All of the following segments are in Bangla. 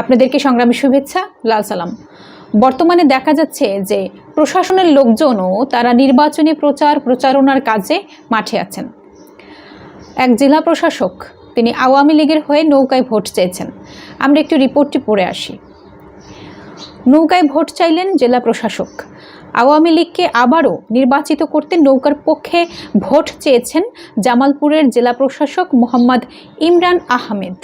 আপনাদেরকে সংগ্রামী শুভেচ্ছা, লাল সালাম। বর্তমানে দেখা যাচ্ছে যে প্রশাসনের লোকজনও তারা নির্বাচনী প্রচার, প্রচারণার কাজে মাঠে আছেন। এক জেলা প্রশাসক, তিনি আওয়ামী লীগের হয়ে নৌকায় ভোট চেয়েছেন আমরা একটু রিপোর্টটি পড়ে আসি। নৌকায় ভোট চাইলেন জেলা প্রশাসক। আওয়ামী লীগকে আবারও নির্বাচিত করতে নৌকার পক্ষে ভোট চেয়েছেন জামালপুরের জেলা প্রশাসক মোহাম্মদ ইমরান আহমেদ।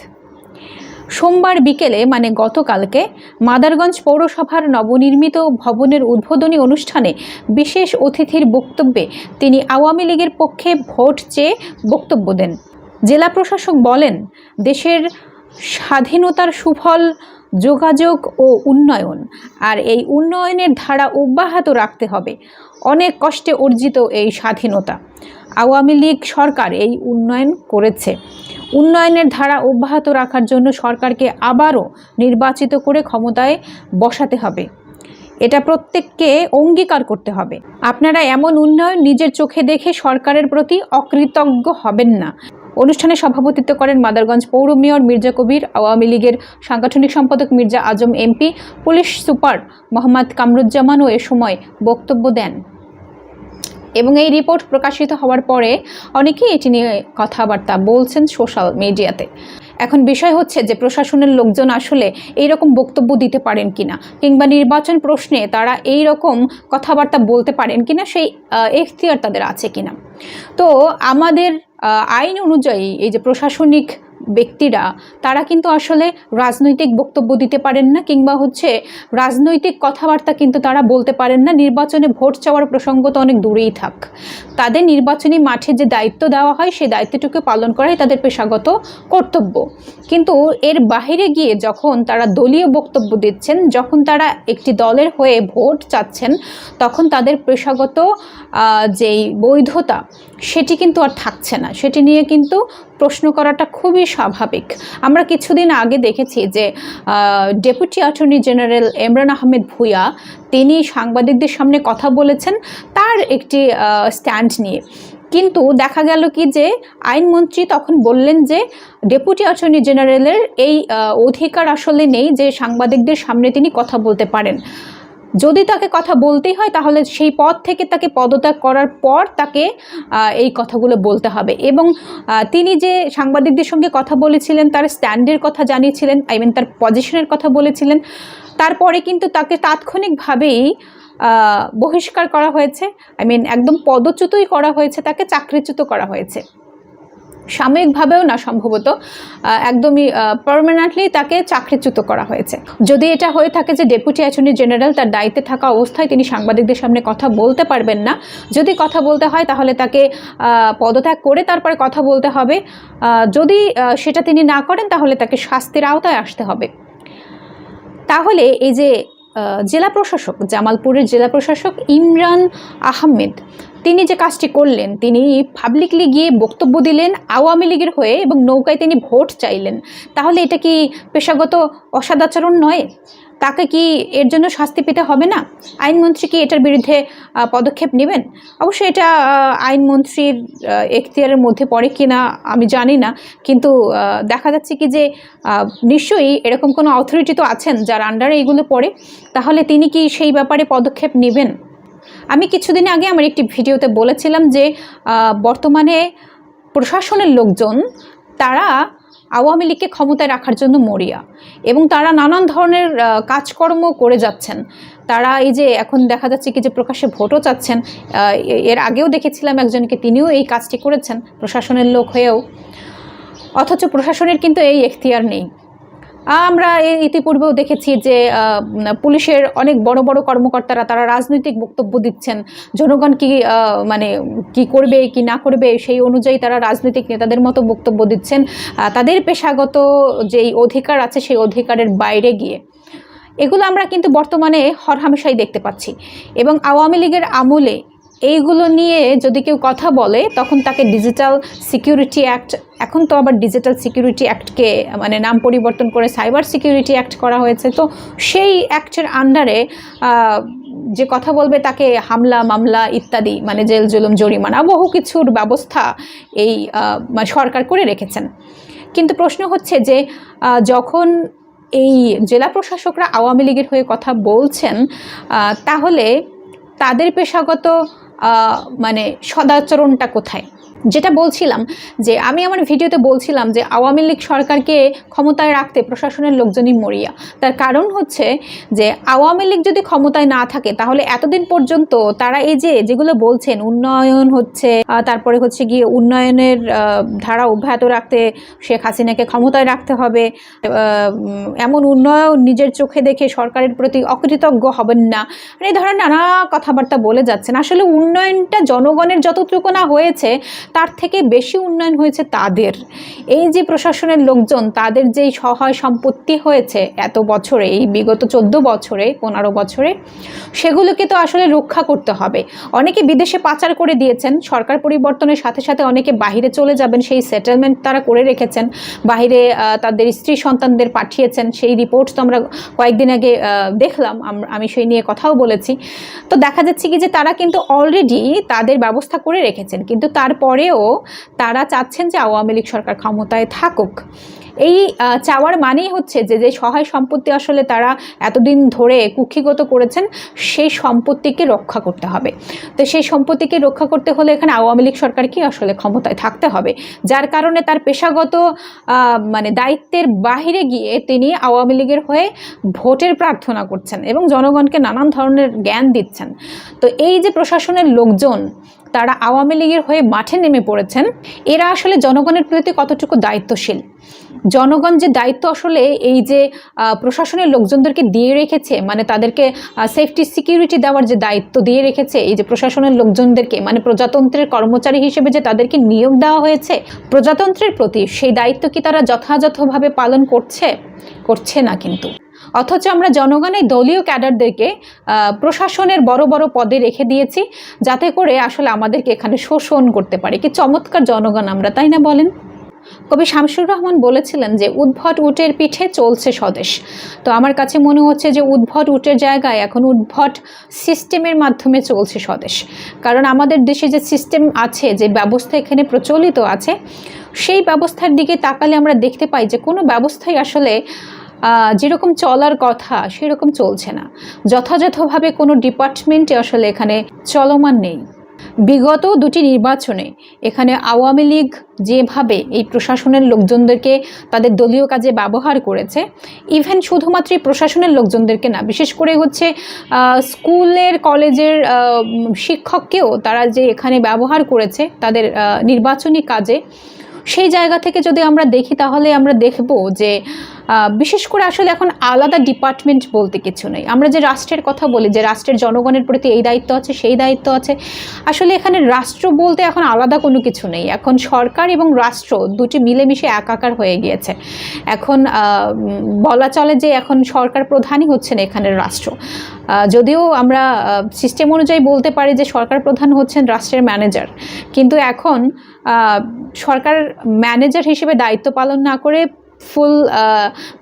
সোমবার বিকেলে মানে গতকালকে, মাদারগঞ্জ পৌরসভার নবনির্মিত ভবনের উদ্বোধনী অনুষ্ঠানে বিশেষ অতিথির বক্তব্যে তিনি আওয়ামী লীগের পক্ষে ভোট চেয়ে বক্তব্য দেন। জেলা প্রশাসক বলেন, দেশের স্বাধীনতার সুফল, যোগাযোগ ও উন্নয়ন, আর এই উন্নয়নের ধারা অব্যাহত রাখতে হবে। অনেক কষ্টে অর্জিত এই স্বাধীনতা। আওয়ামী লীগ সরকার এই উন্নয়ন করেছে। উন্নয়নের ধারা অব্যাহত রাখার জন্য সরকারকে আবারও নির্বাচিত করে ক্ষমতায় বসাতে হবে। এটা প্রত্যেককে অঙ্গীকার করতে হবে। আপনারা এমন উন্নয়ন নিজের চোখে দেখে সরকারের প্রতি অকৃতজ্ঞ হবেন না। অনুষ্ঠানে সভাপতিত্ব করেন মাদারগঞ্জ পৌর মেয়র মির্জা কবির, আওয়ামী লীগের সাংগঠনিক সম্পাদক Mirza Azam MP, police super Mohammad কামরুজ্জামানও এ সময় বক্তব্য দেন। এবং এই রিপোর্ট প্রকাশিত হওয়ার পরে অনেকেই এটি নিয়ে কথাবার্তা বলছেন সোশ্যাল মিডিয়াতে এখন বিষয় হচ্ছে যে প্রশাসনের লোকজন আসলে এই রকম বক্তব্য দিতে পারেন কিনা, কিংবা নির্বাচন প্রশ্নে তারা এই রকম কথাবার্তা বলতে পারেন কিনা, সেই এখতিয়ার তাদের আছে কিনা। তো আমাদের আইন অনুযায়ী এই যে প্রশাসনিক ব্যক্তিরা, তারা কিন্তু আসলে রাজনৈতিক বক্তব্য দিতে পারেন না কিংবা হচ্ছে রাজনৈতিক কথাবার্তা কিন্তু তারা বলতে পারেন না। নির্বাচনে ভোট চাওয়ার প্রসঙ্গ তো অনেক দূরেই থাক। তাদের নির্বাচনী মাঠে যে দায়িত্ব দেওয়া হয়, সেই দায়িত্বটুকু পালন করাই তাদের পেশাগত কর্তব্য। কিন্তু এর বাইরে গিয়ে যখন তারা দলীয় বক্তব্য দিচ্ছেন, যখন তারা একটি দলের হয়ে ভোট চাচ্ছেন, তখন তাদের পেশাগত যেই বৈধতা, সেটি কিন্তু আর থাকছে না। সেটি নিয়ে কিন্তু প্রশ্ন করাটা খুবই স্বাভাবিক। আমরা কিছুদিন আগে দেখেছি যে deputy attorney general Imran Ahmed Bhuiyan, তিনি সাংবাদিকদের সামনে কথা বলেছেন তার একটি স্ট্যান্ড নিয়ে। কিন্তু দেখা গেল কি যে, আইনমন্ত্রী তখন বললেন যে ডেপুটি অ্যাটর্নি জেনারেলের এই অধিকার আসলে নেই যে সাংবাদিকদের সামনে তিনি কথা বলতে পারেন। যদি তাকে কথা বলতেই হয়, তাহলে সেই পদ থেকে তাকে পদত্যাগ করার পর তাকে এই কথাগুলো বলতে হবে। এবং তিনি যে সাংবাদিকদের সঙ্গে কথা বলেছিলেন, তার স্ট্যান্ডের কথা জানিয়েছিলেন, আই মিন তার পজিশনের কথা বলেছিলেন, তারপরে কিন্তু তাকে তাৎক্ষণিকভাবেই বহিষ্কার করা হয়েছে। আই মিন একদম পদচ্যুতই করা হয়েছে, তাকে চাকরিচ্যুত করা হয়েছে। সাময়িকভাবেও না সম্ভবত একদমই পারমানেন্টলি তাকে চাকরিচ্যুত করা হয়েছে। যদি এটা হয়ে থাকে যে ডেপুটি অ্যাটর্নি জেনারেল তার দায়িত্বে থাকা অবস্থায় তিনি সাংবাদিকদের সামনে কথা বলতে পারবেন না, যদি কথা বলতে হয় তাহলে তাকে পদত্যাগ করে তারপরে কথা বলতে হবে। যদি সেটা তিনি না করেন তাহলে তাকে শাস্তির আওতায় আসতে হবে। তাহলে এই যে জেলা প্রশাসক, জামালপুরের জেলা প্রশাসক ইমরান আহমেদ তিনি যে কাজটি করলেন, তিনি পাবলিকলি গিয়ে বক্তব্য দিলেন আওয়ামী লীগের হয়ে এবং নৌকায় তিনি ভোট চাইলেন। তাহলে এটা কি পেশাগত অসদাচরণ নয়? তাকে কি এর জন্য শাস্তি পেতে হবে না? আইনমন্ত্রী কি এটার বিরুদ্ধে পদক্ষেপ নেবেন? অবশ্যই এটা আইনমন্ত্রীর এখতিয়ারের মধ্যে পড়ে কি না আমি জানি না। কিন্তু দেখা যাচ্ছে কি যে নিশ্চয়ই এরকম কোনো অথরিটি তো আছেন যার আন্ডারে এইগুলো পড়ে। তাহলে তিনি কি সেই ব্যাপারে পদক্ষেপ নেবেন? আমি কিছুদিন আগে আমার একটি ভিডিওতে বলেছিলাম যে বর্তমানে প্রশাসনের লোকজন, তারা আওয়ামী লীগকে ক্ষমতায় রাখার জন্য মরিয়া এবং তারা নানান ধরনের কাজকর্ম করে যাচ্ছেন। তারা এই যে এখন দেখা যাচ্ছে কি যে প্রকাশ্যে ভোটও চাচ্ছেন এর আগেও দেখেছিলাম একজনকে, তিনিও এই কাজটি করেছেন, প্রশাসনের লোক হয়েও। অথচ প্রশাসনের কিন্তু এই এখতিয়ার নেই। আমরা ইতিপূর্বেও দেখেছি যে পুলিশের অনেক বড় বড় কর্মকর্তারা তারা রাজনৈতিক বক্তব্য দিচ্ছেন। জনগণ কি মানে কি করবে, কি না করবে, সেই অনুযায়ী তারা রাজনৈতিক নেতাদের মতো বক্তব্য দিচ্ছেন। তাদের পেশাগত যেই অধিকার আছে, সেই অধিকারের বাইরে গিয়ে। এগুলো আমরা কিন্তু বর্তমানে হরহামেশাই দেখতে পাচ্ছি। এবং আওয়ামী লীগের আমলে এইগুলো নিয়ে যদি কেউ কথা বলে, তখন তাকে ডিজিটাল সিকিউরিটি অ্যাক্ট এখন তো আবার ডিজিটাল সিকিউরিটি অ্যাক্টকে মানে নাম পরিবর্তন করে সাইবার সিকিউরিটি অ্যাক্ট করা হয়েছে। তো সেই অ্যাক্টের আন্ডারে যে কথা বলবে তাকে হামলা, মামলা ইত্যাদি মানে জেল, জুলুম, জরিমানা, বহু কিছুর ব্যবস্থা এই মানে সরকার করে রেখেছেন। কিন্তু প্রশ্ন হচ্ছে যে যখন এই জেলা প্রশাসকরা আওয়ামী লীগের হয়ে কথা বলছেন তাহলে তাদের পেশাগত মানে সদাচরণটা কোথায়? যেটা বলছিলাম যে আমি আমার ভিডিওতে বলছিলাম যে আওয়ামী লীগ সরকারকে ক্ষমতায় রাখতে প্রশাসনের লোকজনই মরিয়া। তার কারণ হচ্ছে যে আওয়ামী লীগ যদি ক্ষমতায় না থাকে, তাহলে এতদিন পর্যন্ত তারা এই যে যেগুলো বলছেন, উন্নয়ন হচ্ছে তারপরে হচ্ছে গিয়ে উন্নয়নের ধারা অব্যাহত রাখতে শেখ হাসিনাকে ক্ষমতায় রাখতে হবে এমন উন্নয়ন নিজের চোখে দেখে সরকারের প্রতি অকৃতজ্ঞ হবেন না। মানে এই ধরনের নানা কথাবার্তা বলে যাচ্ছেন। আসলে উন্নয়নটা জনগণের যতটুকু না হয়েছে তার থেকে বেশি উন্নয়ন হয়েছে তাদের। এই যে প্রশাসনের লোকজন, তাদের যেই সহায় সম্পত্তি হয়েছে এত বছরে, এই বিগত চোদ্দ বছরে, পনেরো বছরে, সেগুলোকে তো আসলে রক্ষা করতে হবে। অনেকে বিদেশে পাচার করে দিয়েছেন, সরকার পরিবর্তনের সাথে সাথে অনেকে বাহিরে চলে যাবেন, সেই সেটেলমেন্ট তারা করে রেখেছেন, বাহিরে তাদের স্ত্রী সন্তানদের পাঠিয়েছেন, সেই রিপোর্ট তো আমরা কয়েকদিন আগে দেখলাম, আমি সেই নিয়ে কথাও বলেছি। তো দেখা যাচ্ছে কি যে তারা কিন্তু অলরেডি তাদের ব্যবস্থা করে রেখেছেন, কিন্তু তারপরেও তারা চাচ্ছেন যে আওয়ামী লীগ সরকার ক্ষমতায় থাকুক। এই চাওয়ার মানেই হচ্ছে যে যে সহায় সম্পত্তি আসলে তারা এতদিন ধরে কুক্ষিগত করেছেন, সেই সম্পত্তিকে রক্ষা করতে হবে। তো সেই সম্পত্তিকে রক্ষা করতে হলে এখানে আওয়ামী লীগ সরকারকে আসলে ক্ষমতায় থাকতে হবে? যার কারণে তার পেশাগত মানে দায়িত্বের বাহিরে গিয়ে তিনি আওয়ামী লীগের হয়ে ভোটের প্রার্থনা করছেন এবং জনগণকে নানান ধরনের জ্ঞান দিচ্ছেন। তো এই যে প্রশাসনের লোকজন তারা আওয়ামী লীগের হয়ে মাঠে নেমে পড়েছেন, এরা আসলে জনগণের প্রতি কতটুকু দায়িত্বশীল? জনগণ যে দায়িত্ব আসলে এই যে প্রশাসনের লোকজনদেরকে দিয়ে রেখেছে মানে তাদেরকে সেফটি সিকিউরিটি দেওয়ার যে দায়িত্ব দিয়ে রেখেছে, এই যে প্রশাসনের লোকজনদেরকে মানে প্রজাতন্ত্রের কর্মচারী হিসেবে যে তাদেরকে নিয়োগ দেওয়া হয়েছে, প্রজাতন্ত্রের প্রতি সেই দায়িত্ব কি তারা যথাযথভাবে পালন করছে? করছে না কিন্তু। অথচ আমরা জনগণের দলীয় ক্যাডারদেরকে প্রশাসনের বড় বড় পদে রেখে দিয়েছি যাতে করে আসলে আমাদেরকে এখানে শোষণ করতে পারে। কি চমৎকার জনগণ আমরা, তাই না বলেন? কবি শামসুর রহমান বলেছিলেন যে, উদ্ভট উটের পিঠে চলছে স্বদেশ। তো আমার কাছে মনে হচ্ছে যে, উদ্ভট উটের জায়গায় এখন উদ্ভট সিস্টেমের মাধ্যমে চলছে স্বদেশ। কারণ আমাদের দেশে যে সিস্টেম আছে, যে ব্যবস্থা এখানে প্রচলিত আছে, সেই ব্যবস্থার দিকে তাকালে আমরা দেখতে পাই যে, কোনো ব্যবস্থাই আসলে যেরকম চলার কথা, সেরকম চলছে না। যথাযথভাবে কোনো ডিপার্টমেন্টে আসলে এখানে চলমান নেই। বিগত দুটি নির্বাচনে এখানে আওয়ামী লীগ যেভাবে এই প্রশাসনের লোকজনদেরকে তাদের দলীয় কাজে ব্যবহার করেছে ইভেন শুধুমাত্র প্রশাসনের লোকজনদেরকে না, বিশেষ করে হচ্ছে স্কুলের, কলেজের শিক্ষককেও তারা যে এখানে ব্যবহার করেছে তাদের নির্বাচনী কাজে সেই জায়গা থেকে যদি আমরা দেখি, তাহলে আমরা দেখব যে বিশেষ করে আসলে এখন আলাদা ডিপার্টমেন্ট বলতে কিছু নেই। আমরা যে রাষ্ট্রের কথা বলি, যে রাষ্ট্রের জনগণের প্রতি এই দায়িত্ব আছে, সেই দায়িত্ব আছে, আসলে এখানে রাষ্ট্র বলতে এখন আলাদা কোনো কিছু নেই। এখন সরকার এবং রাষ্ট্র দুটি মিলেমিশে একাকার হয়ে গিয়েছে। এখন বলা চলে যে এখন সরকার প্রধানই হচ্ছেন এখানের রাষ্ট্র। যদিও আমরা সিস্টেম অনুযায়ী বলতে পারি যে সরকার প্রধান হচ্ছেন রাষ্ট্রের ম্যানেজার কিন্তু এখন সরকার ম্যানেজার হিসেবে দায়িত্ব পালন না করে ফুল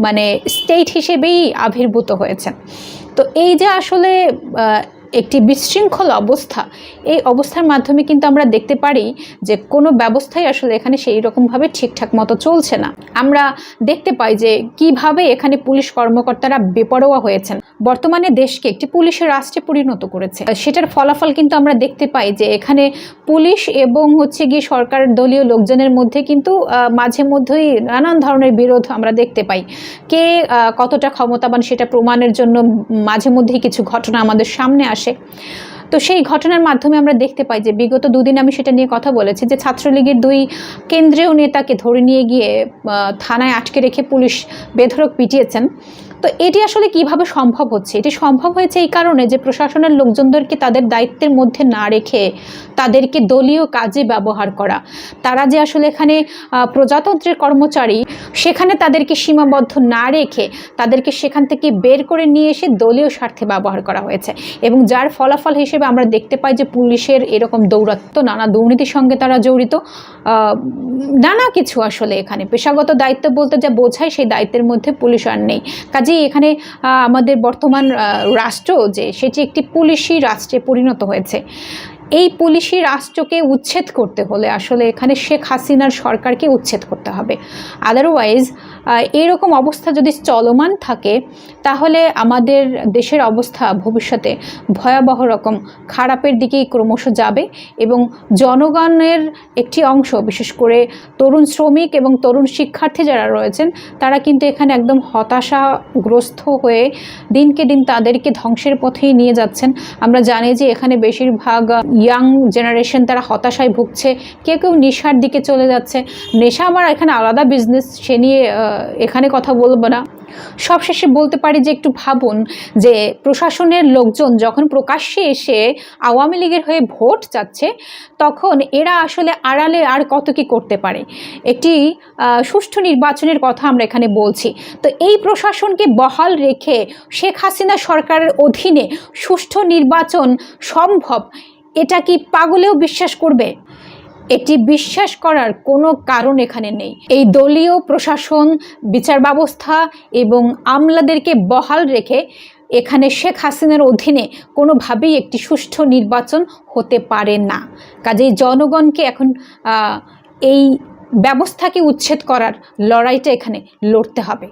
মানে স্টেট হিসেবেই আবির্ভূত হয়েছেন। তো এই যে আসলে একটি বিশৃঙ্খল অবস্থা। এই অবস্থার মাধ্যমে কিন্তু আমরা দেখতে পারি যে কোনো ব্যবস্থাই আসলে এখানে সেই রকমভাবে ঠিকঠাক মতো চলছে না। আমরা দেখতে পাই যে কীভাবে এখানে পুলিশ কর্মকর্তারা বেপরোয়া হয়েছেন। বর্তমানে দেশকে একটি পুলিশের রাষ্ট্রে পরিণত করেছে। সেটার ফলাফল কিন্তু আমরা দেখতে পাই যে এখানে পুলিশ এবং হচ্ছে গিয়ে সরকার দলীয় লোকজনের মধ্যে কিন্তু মাঝে মধ্যেই নানান ধরনের বিরোধ আমরা দেখতে পাই। কে কতটা ক্ষমতাবান সেটা প্রমাণের জন্য মাঝে মধ্যেই কিছু ঘটনা আমাদের সামনে আসে। তো সেই ঘটনার মাধ্যমে আমরা দেখতে পাই যে বিগত দুদিন আমি সেটা নিয়ে কথা বলেছি যে ছাত্রলীগের দুই কেন্দ্রীয় নেতাকে ধরে নিয়ে গিয়ে থানায় আটকে রেখে পুলিশ বেধরক পিটিয়েছেন। তো এটি আসলে কীভাবে সম্ভব হচ্ছে? এটি সম্ভব হয়েছে এই কারণে যে প্রশাসনের লোকজনদেরকে তাদের দায়িত্বের মধ্যে না রেখে তাদেরকে দলীয় কাজে ব্যবহার করা। তারা যে আসলে এখানে প্রজাতন্ত্রের কর্মচারী, সেখানে তাদেরকে সীমাবদ্ধ না রেখে তাদেরকে সেখান থেকে বের করে নিয়ে এসে দলীয় স্বার্থে ব্যবহার করা হয়েছে। এবং যার ফলাফল হিসেবে আমরা দেখতে পাই যে পুলিশের এরকম দৌরাত্ম নানা দুর্নীতির সঙ্গে তারা জড়িত। নানা কিছু আসলে এখানে। পেশাগত দায়িত্ব বলতে যা বোঝায় সেই দায়িত্বের মধ্যে পুলিশ আর নেই। কাজেই এখানে আমাদের বর্তমান রাষ্ট্র যে সেটি একটি পুলিশি রাষ্ট্রে পরিণত হয়েছে। এই পুলিশি রাষ্ট্রকে উচ্ছেদ করতে হলে আসলে এখানে শেখ হাসিনার সরকারকে উচ্ছেদ করতে হবে। আদারওয়াইজ এরকম অবস্থা যদি চলমান থাকে, তাহলে আমাদের দেশের অবস্থা ভবিষ্যতে ভয়াবহ রকম খারাপের দিকেই ক্রমশ যাবে এবং জনগণের একটি অংশ, বিশেষ করে তরুণ শ্রমিক এবং তরুণ শিক্ষার্থী যারা রয়েছেন, তারা কিন্তু এখানে একদম হতাশাগ্রস্ত হয়ে দিনকে দিন তাদেরকে ধ্বংসের পথেই নিয়ে যাচ্ছেন। আমরা জানি যে এখানে বেশিরভাগ ইয়াং জেনারেশন তারা হতাশায় ভুগছে, কেউ কেউ নেশার দিকে চলে যাচ্ছে। নেশা আমার এখানে আলাদা বিজনেস সে নিয়ে এখানে কথা বলব না। সবশেষে বলতে পারি যে একটু ভাবুন যে প্রশাসনের লোকজন যখন প্রকাশ্যে এসে আওয়ামী লীগের হয়ে ভোট চাচ্ছে, তখন এরা আসলে আড়ালে আর কত কি করতে পারে? একটি সুষ্ঠু নির্বাচনের কথা আমরা এখানে বলছি। তো এই প্রশাসনকে বহাল রেখে শেখ হাসিনা সরকারের অধীনে সুষ্ঠু নির্বাচন সম্ভব এটা কি পাগলেও বিশ্বাস করবে? এটি বিশ্বাস করার কোনো কারণ এখানে নেই। এই দলীয় প্রশাসন, বিচার ব্যবস্থা এবং আমলাদেরকে বহাল রেখে এখানে শেখ হাসিনার অধীনে কোনোভাবেই একটি সুষ্ঠু নির্বাচন হতে পারে না। কাজেই জনগণকে এখন এই ব্যবস্থাকে উচ্ছেদ করার লড়াইটা এখানে লড়তে হবে।